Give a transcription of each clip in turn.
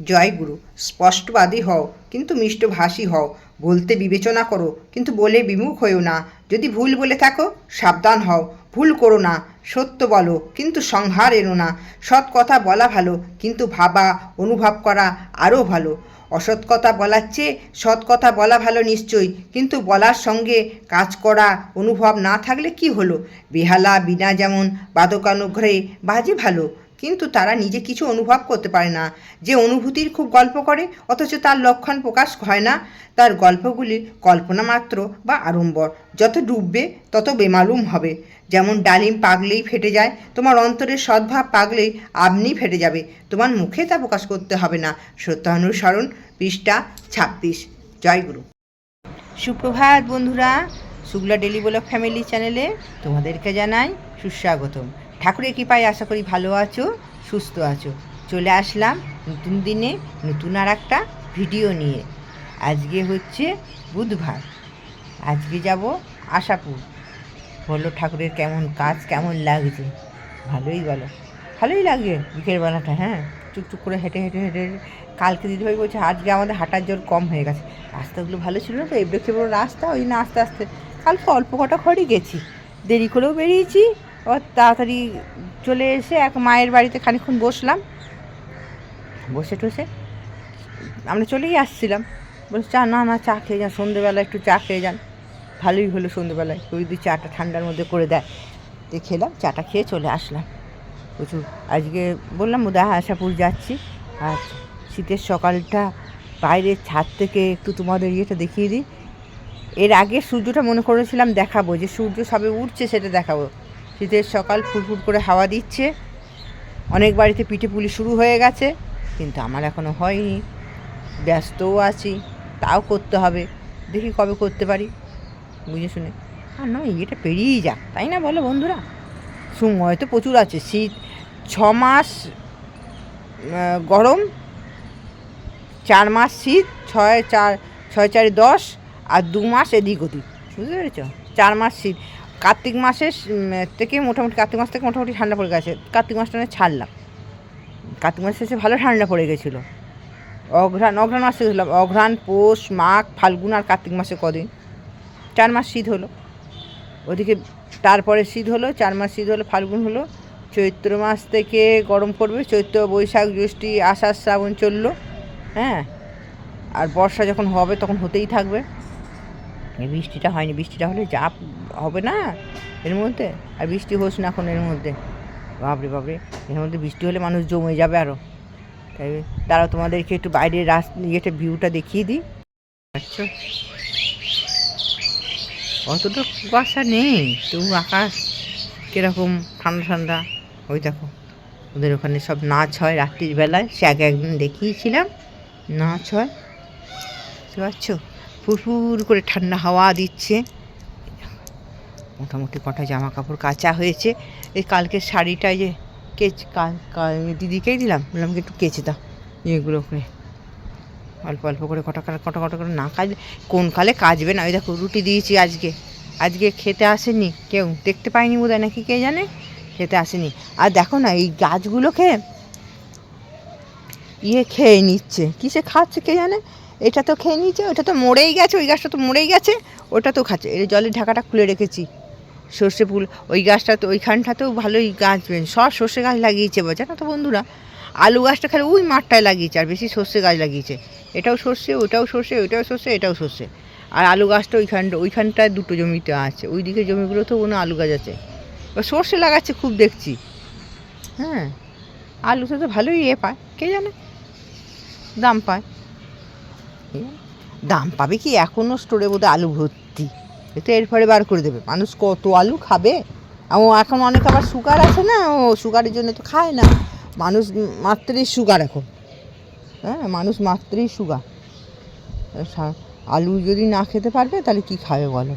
জয় গুরু, স্পষ্টবাদী হও, কিন্তু মিষ্টভাষী হও। বলতে বিবেচনা করো, কিন্তু বলে বিমুখ হয়েও না। যদি ভুল বলে থাকো, সাবধান হও। ভুল করো না, সত্য বলো, কিন্তু সংহার এনো না। সৎ কথা বলা ভালো, কিন্তু ভাবা, অনুভব করা আরও ভালো। অসৎ কথা বলার চেয়ে সৎ কথা বলা ভালো নিশ্চয়ই, কিন্তু বলার সঙ্গে কাজ করা, অনুভব না থাকলে কি হলো? বেহালা, বিনা যেমন, বাদকানুগ্রহে বাজে ভালো। কিন্তু তারা নিজে কিছু অনুভব করতে পারে না। যে অনুভূতির খুব গল্প করে, অথচ তার লক্ষণ প্রকাশ হয় না। তার গল্পগুলি কল্পনা মাত্র বা আড়ম্বর। যত ডুববে, তত বেমালুম হবে। যেমন ডালিম পাগলেই ফেটে যায়, তোমার অন্তরের সদ্ভাব পাগলেই আপনি ফেটে যাবে। তোমার মুখে তা প্রকাশ করতে হবে না। সত্যানুসরণ পৃষ্ঠা ছাব্বিশ। জয়গুরু সুপ্রভাত বন্ধুরা শুক্লা ডেলি ফ্যামিলি চ্যানেলে তোমাদেরকে জানাই সুস্বাগতম। ঠাকুরের কৃপায় আশা করি ভালো আছো, সুস্থ আছো। চলে আসলাম নতুন দিনে, নতুন আর একটা ভিডিও নিয়ে। আজকে হচ্ছে বুধবার। আজকে যাব আশাপুর। বলল ঠাকুরের কেমন কাজ, কেমন লাগছে? ভালোই বলো। ভালোই লাগে বিকেলবেলাটা হ্যাঁ? চুকচুক করে হেঁটে হেঁটে হেঁটে কালকে দিদিভাই বলছে, আজকে আমাদের হাঁটার জোর কম হয়ে গেছে। রাস্তাগুলো ভালো ছিল না তো এবড়ো খেবড়ো রাস্তা, ওই না আস্তে আস্তে কালকে অল্প কটা খড়ই গেছি। দেরি করেও বেরিয়েছি ও তাড়াতাড়ি চলে এসে এক মায়ের বাড়িতে খানিক্ষণ বসলাম। বসে টসে আমরা চলেই আসছিলাম। বলছি, চা, না না, চা খেয়ে যান, সন্ধেবেলা একটু চা খেয়ে যান। ভালোই হলো সন্ধেবেলায়। ওই দুই চাটা ঠান্ডার মধ্যে করে দেয়। দিয়ে খেলাম, চাটা খেয়ে চলে আসলাম। প্রচুর আজকে বললাম বোধহয় আশাপুর যাচ্ছি। আর শীতের সকালটা বাইরের ছাদ থেকে একটু তোমাদের ইয়েটা দেখিয়ে দিই। এর আগে সূর্যটা মনে করেছিলাম দেখাবো, যে সূর্য সবে উঠছে সেটা দেখাবো। শীতের সকাল, ফুরফুর করে হাওয়া দিচ্ছে। অনেক বাড়িতে পিঠে পুলি শুরু হয়ে গেছে, কিন্তু আমার এখনও হয়নি। ব্যস্তও আছি, তাও করতে হবে। দেখি কবে করতে পারি, বুঝে শুনে। আর নয় এটা পেরিয়েই যাক, তাই না বলো বন্ধুরা? সময় তো প্রচুর আছে। শীত ছ মাস গরম, চার মাস শীত, ছয় চার, ছয় চারি দশ, আর দু মাস এদিক ওদিক, বুঝতে পেরেছ? চার মাস শীত। কার্তিক মাসের থেকে মোটামুটি কার্তিক মাস থেকে মোটামুটি ঠান্ডা পড়ে গেছে। কার্তিক মাসটা নয় ছাড়লাম। কার্তিক মাস শেষে ভালো ঠান্ডা পড়ে গেছিল। অঘ্রাণ অঘ্রাণ মাসে গেছিলাম। অঘ্রাণ, পৌষ, মাঘ, ফাল্গুন আর কার্তিক মাসে কদিন? চার মাস শীত হলো। ওদিকে তারপরে শীত হলো, চার মাস শীত হলো, ফাল্গুন হলো। চৈত্র মাস থেকে গরম পড়বে। চৈত্র, বৈশাখ, জ্যৈষ্ঠী, আষাঢ়, শ্রাবণ চলল। হ্যাঁ? আর বর্ষা যখন হবে তখন হতেই থাকবে। বৃষ্টিটা হয়নি, বৃষ্টিটা হলে যা হবে না এর মধ্যে। আর বৃষ্টি হোস না এখন এর মধ্যে। বাপরে বাপরে, এর মধ্যে বৃষ্টি হলে মানুষ জমে যাবে আরও তাই তারা তোমাদেরকে একটু বাইরের রাস্তা ইয়েটা, ভিউটা দেখিয়ে দিই। আচ্ছা। অতটা কুয়াশা নেই, তবু আকাশ কীরকম ঠান্ডা ঠান্ডা। ওই দেখো, ওদের ওখানে সব নাচ হয় রাত্রির বেলায়। সে আগে একদিন দেখিয়েছিলাম, নাচ হয়। বুঝতে পারছ? ফুরফুর করে ঠান্ডা হাওয়া দিচ্ছে। মোটামুটি কটা জামা কাপড় কাচা হয়েছে। এই কালকের শাড়িটা যে কেচ, কাল দিদিকেই দিলাম। বললাম কি একটু কেচে দাও এগুলো করে। অল্প অল্প করে কটা কটা কটা করে না কাজলে কোন কালে কাজবে না। ওই দেখো রুটি দিয়েছি আজকে। আজকে খেতে আসেনি কেউ। দেখতে পাইনি বোধ নাকি কে জানে? খেতে আসেনি। আর দেখো না, এই গাছগুলোকে ইয়ে খেয়ে নিচ্ছে। কিসে খাচ্ছে কে জানে? এটা তো খেয়ে নিয়েছে, ওটা তো মরেই গেছে, ওই গাছটা তো মরেই গেছে, ওটা তো খাচ্ছে। এই জলের ঢাকাটা খুলে রেখেছি। সর্ষে ফুল, ওই গাছটা তো ওইখানটাতেও ভালোই গাছ সব সর্ষে গাছ লাগিয়েছে বা জানো তো বন্ধুরা? আলু গাছটা খালি ওই মাঠটায় লাগিয়েছে, আর বেশি সর্ষে গাছ লাগিয়েছে। এটাও সর্ষে, ওটাও সর্ষে ওটাও সর্ষে, এটাও সর্ষে। আর আলু গাছটা ওইখানটা ওইখানটায় দুটো জমিতে আছে ওই দিকে জমিগুলোতেও কোনো আলু গাছ আছে। এবার সর্ষে লাগাচ্ছে খুব দেখছি। হ্যাঁ আলুতে তো ভালোই ইয়ে পায়, কে জানে? দাম পায়। দাম পাবে কি এখনও স্টোরে বোধহয় আলু ভর্তি? এ তো এরপরে বার করে দেবে। মানুষ কত আলু খাবে? ও, এখন অনেক আবার সুগার আছে না? ও সুগারের জন্য তো খায় না। মানুষ মাত্রই সুগার এখন। হ্যাঁ মানুষ মাত্রই সুগার সা- আলু যদি না খেতে পারবে, তাহলে কি খাবে বলো?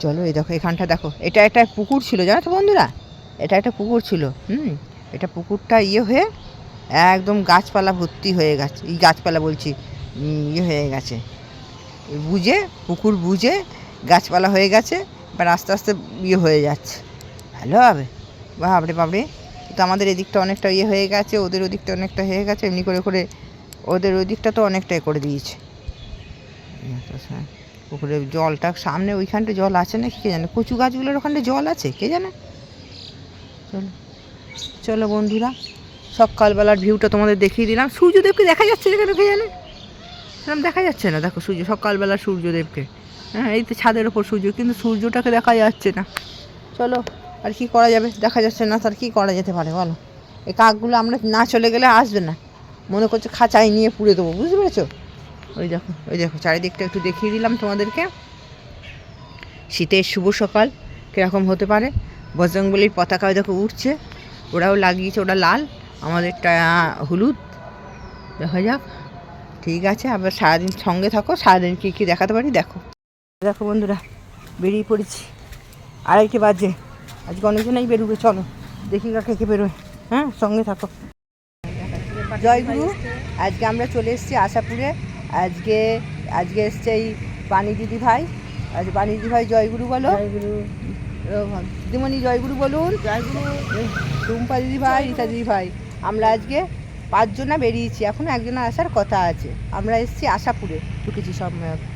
চলো, এই দেখো, এখানটা দেখো। এটা একটা পুকুর ছিল, জানো তো বন্ধুরা? এটা একটা পুকুর ছিল, হুম? এটা পুকুরটা ইয়ে হয়ে একদম গাছপালা ভর্তি হয়ে গেছে। এই গাছপালা বলছি। ইয়ে হয়ে গেছে। বুঝে, পুকুর বুঝে, গাছপালা হয়ে গেছে, এবার আস্তে আস্তে ইয়ে হয়ে যাচ্ছে। ভালো হবে। বাপরে বাপরে। তো আমাদের এদিকটা অনেকটা ইয়ে হয়ে গেছে, ওদের ওদিকটা অনেকটা হয়ে গেছে, এমনি করে করে ওদের ওদিকটা তো অনেকটাই করে দিয়েছে। পুকুরে জলটা, সামনে ওইখানটা জল আছে না কে জানে? কচু গাছগুলোর ওখানটা জল আছে, কে জানে? চলো চলো বন্ধুরা, সকালবেলার ভিউটা তোমাদের দেখিয়ে দিলাম। সূর্যদেবকে দেখা যাচ্ছে কেন কে জানে? সেরকম দেখা যাচ্ছে না। দেখো সূর্য, সকালবেলা সূর্যদেবকে। হ্যাঁ এই তো ছাদের ওপর সূর্য, কিন্তু সূর্যটাকে দেখা যাচ্ছে না। চলো, আর কি করা যাবে? দেখা যাচ্ছে না, তার কি করা যেতে পারে বলো? এই কাকগুলো আমরা না চলে গেলে আসবে না। মনে করছে খাঁচায় নিয়ে পুড়ে দেবো, বুঝতে পেরেছ? ওই দেখো ওই দেখো, চারিদিকটা একটু দেখিয়ে দিলাম তোমাদেরকে। শীতের শুভ সকাল, কীরকম হতে পারে? বজরংবলির পতাকা দেখো উঠছে ওরাও লাগিয়েছে ওটা লাল। আমাদেরটা হলুদ। দেখা যাক। ঠিক আছে আবার সারাদিন সঙ্গে থাকো সারাদিন কী কী দেখাতে পারি দেখো। দেখো বন্ধুরা বেরিয়ে পড়েছি। আড়াইটে বাজে। আজকে অনেকজনাই বেরোবে চলো। দেখি কাকে কে বেরোয়। হ্যাঁ সঙ্গে থাকো। জয়গুরু আজকে আমরা চলে এসেছি আশাপুরে। আজকে আজকে এসছে এই বাণী দিদি ভাই। আজ বাণী দিদি ভাই জয়গুরু বলো। দিদিমণি জয়গুরু বলুন। জয়গুরু টুম্পা দিদি ভাই রীতা দিদি ভাই। আমরা আজকে পাঁচজনা বেরিয়েছি এখনও একজনা আসার কথা আছে। আমরা এসেছি আশাপুরে ঢুকেছি সব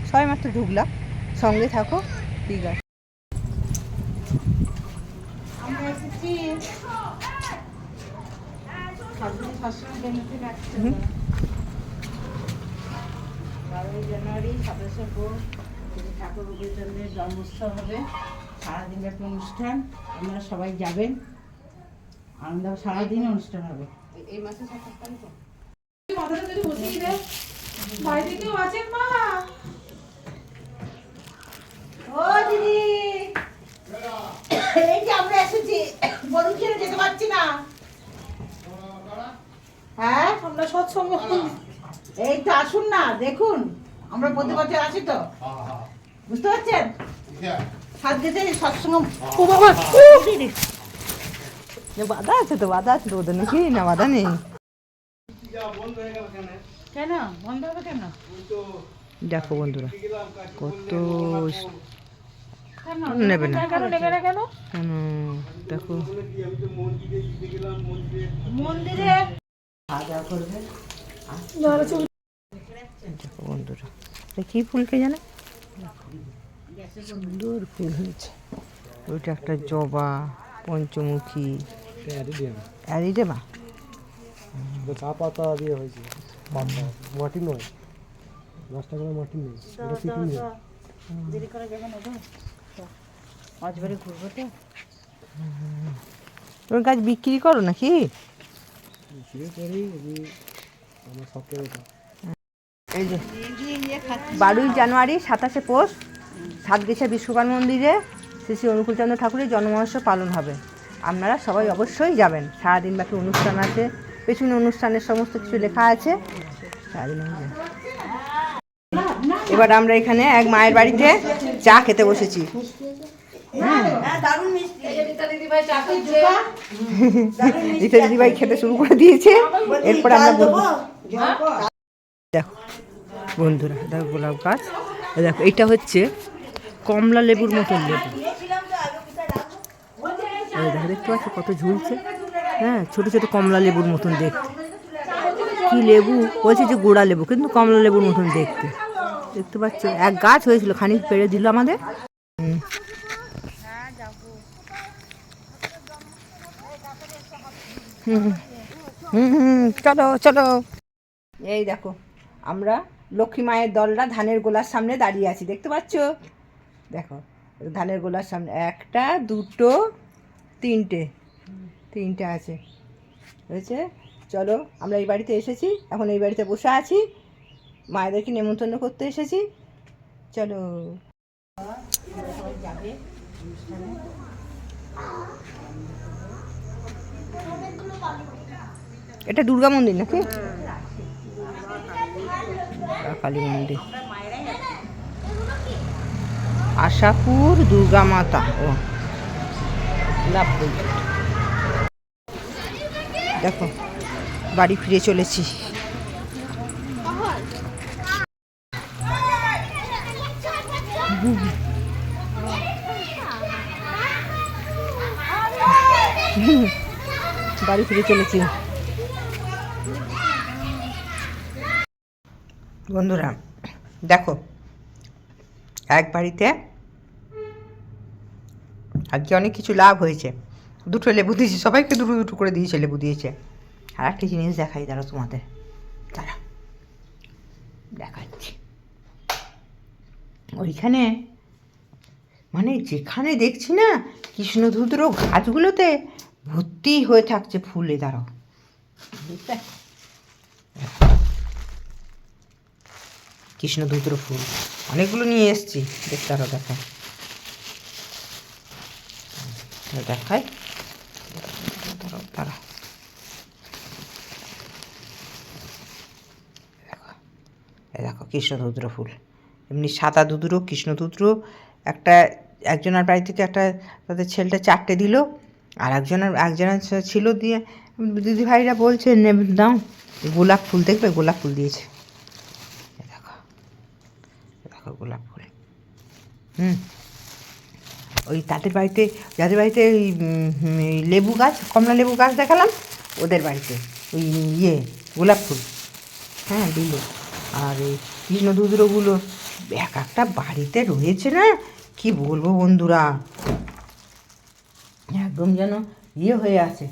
সবাই মাত্র ঢুকলাম। সঙ্গে থাকো ঠিক আছে। বারোই জানুয়ারি সাতাশে শ্রী ঠাকুর জন্মোৎসব হবে সারাদিন ব্যাপী অনুষ্ঠান আপনারা সবাই যাবেন। আনন্দ সারাদিন অনুষ্ঠান হবে। এই মাসে সাতাশ তারিখ মাথাটা যদি বসিয়ে দেয় বাইরে কেউ আছেন মা? ও দিদি। এই যে আমরা এসেছি বরুণ ছেড়ে যেতে পারছি না। হ্যাঁ? আমরা সৎসঙ্গ। এই তো আসুন না দেখুন। আমরা প্রতি বছর আসি তো। বুঝতে পারছেন? সাত গেছে সৎসঙ্গ। ও বাবা বাধা আছে তো বাধা আছে তো ওদের নাকি না বাধা নেই কেন বন্ধ হবে কেন দেখো বন্ধুরা কত নেবে না কেন দেখো মন্দিরে দেখো বন্ধুরা কি ফুলকে জানে সুন্দর ফুল হয়েছে ওইটা একটা জবা পঞ্চমুখী অ্যারিডেমা চা পাতা দিয়ে হয়েছে। পাতা মাটি নয়। দশটা করে মাটি নেই এটা সিটি নেই দেরি করে যাবেন ওটা ঘুরবো তো। ওর গাছ বিক্রি করো নাকি? ফিরে করি আমার এই যে বারোই জানুয়ারি সাতাশে পৌষ সাতগেছা বিশ্বকর্মা মন্দিরে শ্রী শ্রী অনুকূলচন্দ্র ঠাকুরের জন্মোৎসব পালন হবে। আপনারা সবাই অবশ্যই যাবেন। সারাদিন ব্যাপী অনুষ্ঠান আছে পেছনে অনুষ্ঠানের সমস্ত কিছু লেখা আছে। সারাদিন এবার আমরা এখানে এক মায়ের বাড়িতে চা খেতে বসেছি। রীতা দিদিভাই খেতে শুরু করে দিয়েছে। এরপর আমরা বলব দেখো বন্ধুরা দেখো গোলাপ গাছ। দেখো এটা হচ্ছে কমলা লেবুর মতন লেবু। দেখো, দেখতে পাচ্ছ কত ঝুলছে? হ্যাঁ ছোটো ছোটো কমলা লেবুর মতন দেখতে। কি লেবু? বলছে যে গোড়া লেবু, কিন্তু কমলা লেবুর মতন দেখতে। দেখতে পাচ্ছ? এক গাছ হয়েছিল, খানিক পেড়ে দিল আমাদের। চলো চলো। এই দেখো, আমরা লক্ষ্মী মায়ের দলরা ধানের গোলার সামনে দাঁড়িয়ে আছি, দেখতে পাচ্ছ? দেখো, ধানের গোলার সামনে একটা, দুটো তিনটে তিনটে আছে। হয়েছে? চলো আমরা এই বাড়িতে এসেছি। এখন এই বাড়িতে বসে আছি। মায়েদেরকে নেমন্তন্ন করতে এসেছি। চলো। এটা দুর্গা মন্দির নাকি? কালী মন্দির। আশাপুর দুর্গা মাতা। ও। লাভ। দেখো বাড়ি ফিরে চলেছি বাড়ি ফিরে চলেছি বন্ধুরা দেখো এক বাড়িতে আজকে অনেক কিছু লাভ হয়েছে। দুটো লেবু দিয়েছে, সবাইকে দুটো দুটো করে দিয়েছে, লেবু দিয়েছে। আর একটা জিনিস দেখাই দাঁড়ো তোমাদের। তারা দেখাচ্ছি। ওইখানে মানে যেখানে দেখছি না কৃষ্ণধুদ্র গাছগুলোতে ভর্তি হয়ে থাকছে ফুলে বুঝতে কৃষ্ণধুদ্র ফুল। অনেকগুলো নিয়ে এসেছি। দেখতে আরও দেখো এই দেখাই। দাঁড়াও, দাঁড়াও। দেখো কৃষ্ণধুদ্র ফুল। এমনি সাদা দুদুরো কৃষ্ণধুদ্র একটা একজনের বাড়ি থেকে একটা তাদের ছেলেটা চারটে দিল আর একজনের একজনের ছিল দিয়ে দিদি ভাইরা বলছে নেবে দাও গোলাপ ফুল দেখবে? গোলাপ ফুল দিয়েছে। দেখো দেখো গোলাপ ফুল। হুম। ওই তাদের বাড়িতে, যাদের বাড়িতে ওই লেবু গাছ, কমলা লেবু গাছ দেখালাম, ওদের বাড়িতে, ওই ইয়ে গোলাপ ফুল। হ্যাঁ দিল। আর এই কৃষ্ণদুদ্রগুলো, এক একটা বাড়িতে রয়েছে না? কি বলব বন্ধুরা? একদম যেন ইয়ে হয়ে আছে।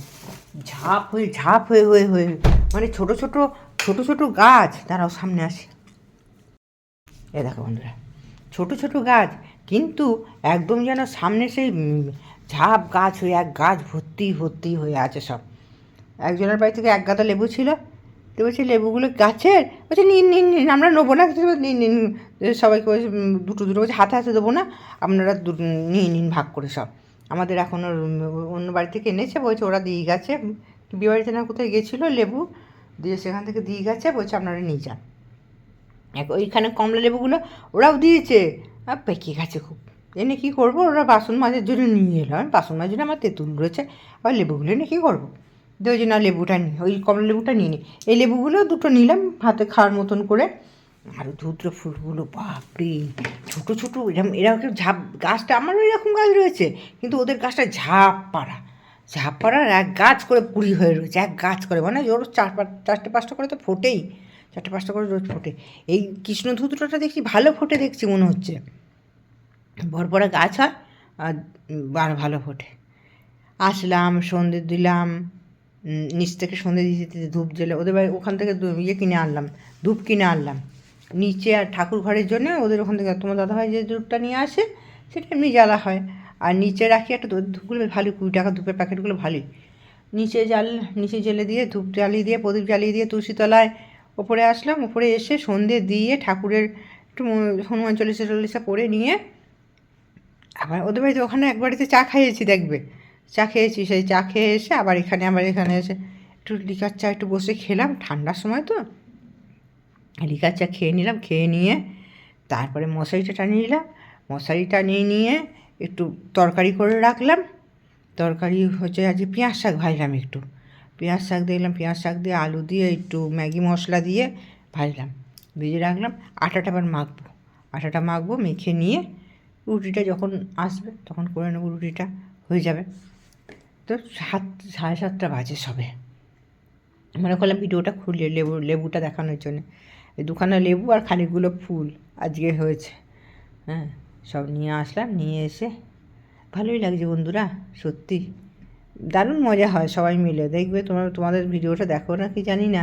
ঝাপ হয়ে ঝাপ হয়ে হয়ে হয়ে মানে ছোট ছোট ছোট ছোট গাছ। দাঁড়াও, সামনে আসে। এ দেখো বন্ধুরা, ছোট ছোট গাছ কিন্তু একদম যেন সামনে সেই ঝাপ গাছ হয়ে এক গাছ ভর্তি ভর্তি হয়ে আছে সব। একজনের বাড়ি থেকে এক গাদা লেবু ছিল। তো বলছে লেবুগুলো গাছের? বলছে নিন নিন নিন আমরা নেব না। নিন নিন সবাইকে বলছে দুটো দুটো। বলছে হাতে হাতে দেবো না। আপনারা নিয়ে নিন ভাগ করে সব। আমাদের এখন ওর, উম, অন্য বাড়ি থেকে এনেছে। বলছে ওরা দিয়ে গেছে। বিয়ে বাড়িতে না কোথায় গেছিল লেবু? দিয়ে সেখান থেকে দিয়ে গেছে। বলছে আপনারা নিয়ে যান। এক ওইখানে কমলা লেবুগুলো ওরাও দিয়েছে। আর পেকে গেছে খুব। এনে কী করব? ওরা বাসন মাজার জন্য নিয়ে এলো। আমি বাসন জন্য আমার তেঁতুল রয়েছে। আবার লেবুগুলো এনে কী করব? দিয়ে ওই জন্য লেবুটা নিই ওই কমলা লেবুটা নিয়ে নিই এই লেবুগুলো দুটো নিলাম হাতে খাওয়ার মতন করে। আর ধুদ্র ফুলগুলো, বাপরে! ছোটো ছোটো এরকম এরকম ঝাপ, গাছটা আমারও এরকম গাছ রয়েছে, কিন্তু ওদের গাছটা ঝাপ পাড়া। ঝাপ পাড়ার এক গাছ করে কুড়ি হয়ে রয়েছে, এক গাছ করে। মানে ওর চার চারটে পাঁচটা করে তো ফোটেই। চারটে পাঁচটা করে রোজ ফোটে। এই কৃষ্ণধুতটা দেখছি, ভালো ফোটে দেখছি মনে হচ্ছে। বড় গাছ হয় আর বার ভালো ফোটে। আসলাম, সন্ধে দিলাম নিচ থেকে সন্ধে দিতে দিতে ধূপ জ্বেলে, ওদের বাড়ি ওখান থেকে ইয়ে কিনে আনলাম, ধূপ কিনে আনলাম। নিচে আর ঠাকুর ঘরের জন্য ওদের ওখান থেকে, তোমার দাদাভাই যে ধূপটা নিয়ে আসে, সেটা এমনি জ্বালা হয়। আর নিচে রাখি একটা ধূপগুলো ভালো কুড়ি টাকা ধূপের প্যাকেটগুলো ভালোই। নিচে জাল নিচে জেলে দিয়ে, ধূপ জ্বালিয়ে দিয়ে, প্রদীপ জ্বালিয়ে দিয়ে তুলসীতলায় ওপরে আসলাম, ওপরে এসে সন্ধে দিয়ে ঠাকুরের একটু হনুমান চল্লিশা চল্লিশা পড়ে নিয়ে আবার ওদের বাড়িতে ওখানে এক বাড়িতে চা খাইয়েছি, দেখবে? চা খেয়েছি, সেই চা খেয়ে এসে আবার এখানে আবার এখানে এসে একটু লিকার চা একটু বসে খেলাম, ঠান্ডার সময় তো। লিকার চা খেয়ে নিলাম, খেয়ে নিয়ে তারপরে মশারিটা টানিয়ে নিলাম, মশারি টানিয়ে নিয়ে একটু তরকারি করে রাখলাম। তরকারি হচ্ছে আজকে পেঁয়াজ শাক ভাজলাম একটু। পেঁয়াজ শাক দিলাম পেঁয়াজ শাক দিয়ে আলু দিয়ে একটু ম্যাগি মশলা দিয়ে ভাজলাম। ভেজে রাখলাম, আটাটা আবার মাখবো। আটাটা মাখবো, মেখে নিয়ে রুটিটা যখন আসবে তখন করে নেব, রুটিটা হয়ে যাবে। তো সাত, সাড়ে সাতটা বাজে সবে। মনে করলাম ভিডিওটা খুলে লেবু, লেবুটা দেখানোর জন্য। দুখানা লেবু আর খানিকগুলো ফুল আজকে হয়েছে। হ্যাঁ সব নিয়ে আসলাম, নিয়ে এসে ভালোই লাগছে বন্ধুরা, সত্যি। দারুণ মজা হয় সবাই মিলে। দেখবে তোমার, তোমাদের ভিডিওটা দেখো না কি জানি না।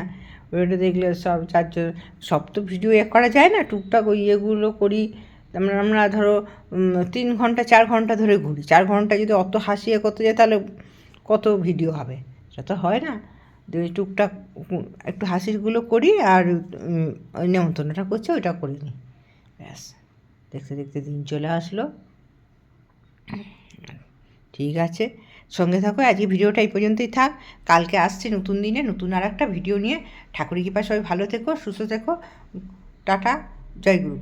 ওইটা দেখলে সব চারজন, সব তো ভিডিও এ করা যায় না। টুকটাক ওই ইয়েগুলো করি। আমরা আমরা ধরো তিন ঘণ্টা, চার ঘণ্টা ধরে ঘুরি। চার ঘণ্টা যদি অত হাসিয়ে করতে যাই তাহলে কত ভিডিও হবে? সেটা তো হয় না। টুকটাক একটু হাসিরগুলো করি আর ওই নেমন্তন্নটা করছে, ওইটা করিনি। ব্যাস, দেখতে দেখতে দিন চলে আসলো। ঠিক আছে। সঙ্গে থাকো, আজকে ভিডিওটা এই পর্যন্তই থাক। কালকে আসছে নতুন দিনে, নতুন আর একটা ভিডিও নিয়ে। ঠাকুরের কৃপা সবাই ভালো থেকো, সুস্থ থেকো। টাটা, জয় গুরু।